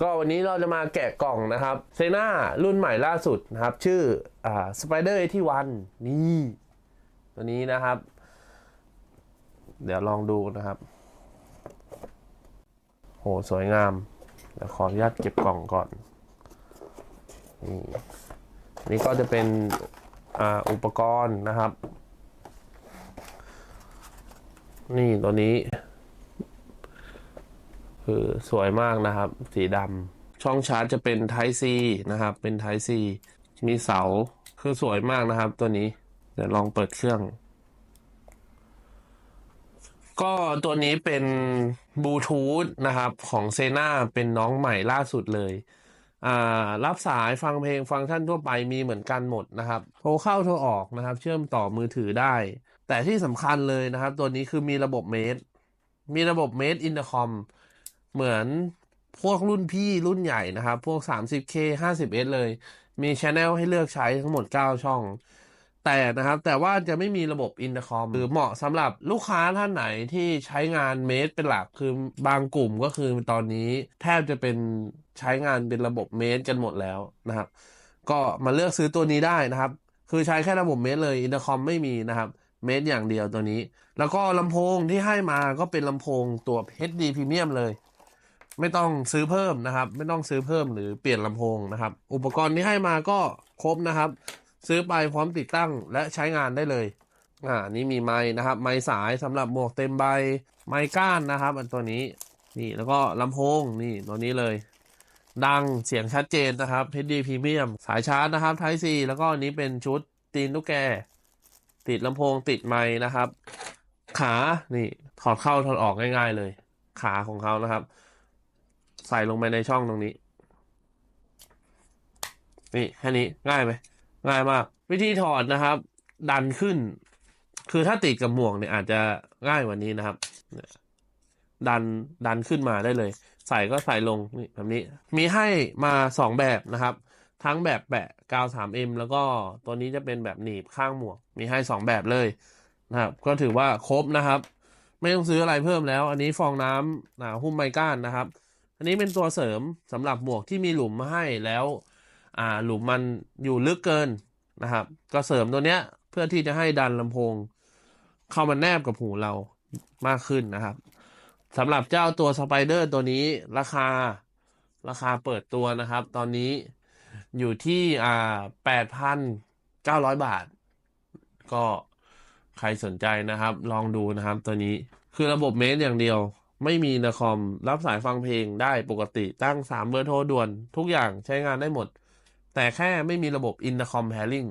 ก็วันนี้เราจะมาแกะกล่องนะครับเซนารุ่นใหม่ล่าสุดนะครับ ชื่ออ่าสไปเดอร์ที่วันนี่ตัวนี้นะครับ เดี๋ยวลองดูนะครับ โหสวยงามเดี๋ยวขออนุญาตเก็บกล่องก่อนนี่นนี้ก็จะเป็นอ่าอุปกรณ์นะครับ นี่ตัวนี้ คือสวยมากนะครับ สีดำช่องชาร์จจะเป็น Type C นะครับ เป็น Type C มีเสาคือสวยมากนะครับ ตัวนี้ เดี๋ยวลองเปิดเครื่อง ก็ตัวนี้เป็นบลูทูธนะครับ ของเซนาเป็นน้องใหม่ล่าสุดเลยรับสายฟังเพลงฟังก์ชันทั่วไปมีเหมือนกันหมดนะครับ โทรเข้าโทรออกนะครับ เชื่อมต่อมือถือได้ แต่ที่สำคัญเลยนะครับ ตัวนี้คือมีระบบเมดมีระบบ Made in the com เเหมือนพวกรุ่นพี่รุ่นใหญ่นะครับ พวก 30K 50S เลย มีช anel ให้เลือกใช้ทั้งหมด 9 ช่อง แต่นะครับ แต่ว่าจะไม่มีระบบอินเตอร์คอมหรือเหมาะสำหรับลูกค้าท่านไหนที่ใช้งานเมดเป็นหลัก คือบางกลุ่มก็คือตอนนี้แทบจะเป็นใช้งานเป็นระบบเมดกันหมดแล้วนะครับ ก็มาเลือกซื้อตัวนี้ได้นะครับ คือใช้แค่ระบบเมดเลยอินเตอร์คอมไม่มีนะครับเมดอย่างเดียวตัวนี้ แล้วก็ลำโพงที่ให้มาก็เป็นลำโพงตัว HD Premium เลย ไม่ต้องซื้อเพิ่มนะครับ ไม่ต้องซื้อเพิ่มหรือเปลี่ยนลำโพงนะครับ อุปกรณ์ที่ให้มาก็ครบนะครับ ซื้อไปพร้อมติดตั้งและใช้งานได้เลยอ่านี่มีไม้นะครับ ไม้สายสำหรับหมวกเต็มใบไม้ก้านนะครับ อันตัวนี้นี่แล้วก็ลำโพงนี่ตัวนี้เลย ดังเสียงชัดเจนนะครับ HD Premium สายชาร์จนะครับ Type C แล้วก็อันนี้เป็นชุดตีนตุ๊กแก ติดลำโพงติดไม้นะครับ ขานี่ถอดเข้าถอดออกง่าย ๆ เลย ขาของเขานะครับ ใส่ลงไปในช่องตรงนี้ นี่แค่นี้ง่ายไหมง่ายมาก วิธีถอดนะครับ ดันขึ้น คือถ้าติดกับหมวกเนี่ยอาจจะง่ายกว่านี้นะครับดันดันขึ้นมาได้เลย ใส่ก็ใส่ลงนี่แบบนี้ มีให้มาสองแบบนะครับ ทั้งแบบแปะกาว 3M แล้วก็ตัวนี้จะเป็นแบบหนีบข้างหมวก มีให้สองแบบเลยนะครับ ก็ถือว่าครบนะครับ ไม่ต้องซื้ออะไรเพิ่มแล้ว อันนี้ฟองน้ำอ่าหุ้มไมก้านนะครับ อันนี้เป็นตัวเสริมสำหรับหมวกที่มีหลุมมาให้แล้วอ่าหลุมมันอยู่ลึกเกินนะครับ ก็เสริมตัวเนี้ยเพื่อที่จะให้ดันลำโพง เข้ามาแนบกับหูเรามากขึ้นนะครับสำหรับเจ้าตัวสไปเดอร์ตัวนี้ราคาราคาเปิดตัวนะครับ ตอนนี้อยู่ที่อ่าแปดพันเก้าร้อยบาท ก็ใครสนใจนะครับ ลองดูนะครับตัวนี้คือระบบเมสอย่างเดียว ไม่มีนะคอมรับสายฟังเพลงได้ปกติตั้งสามเบอร์โทรด่วน ทุกอย่างใช้งานได้หมด แต่แค่ไม่มีระบบ Intercom Pairing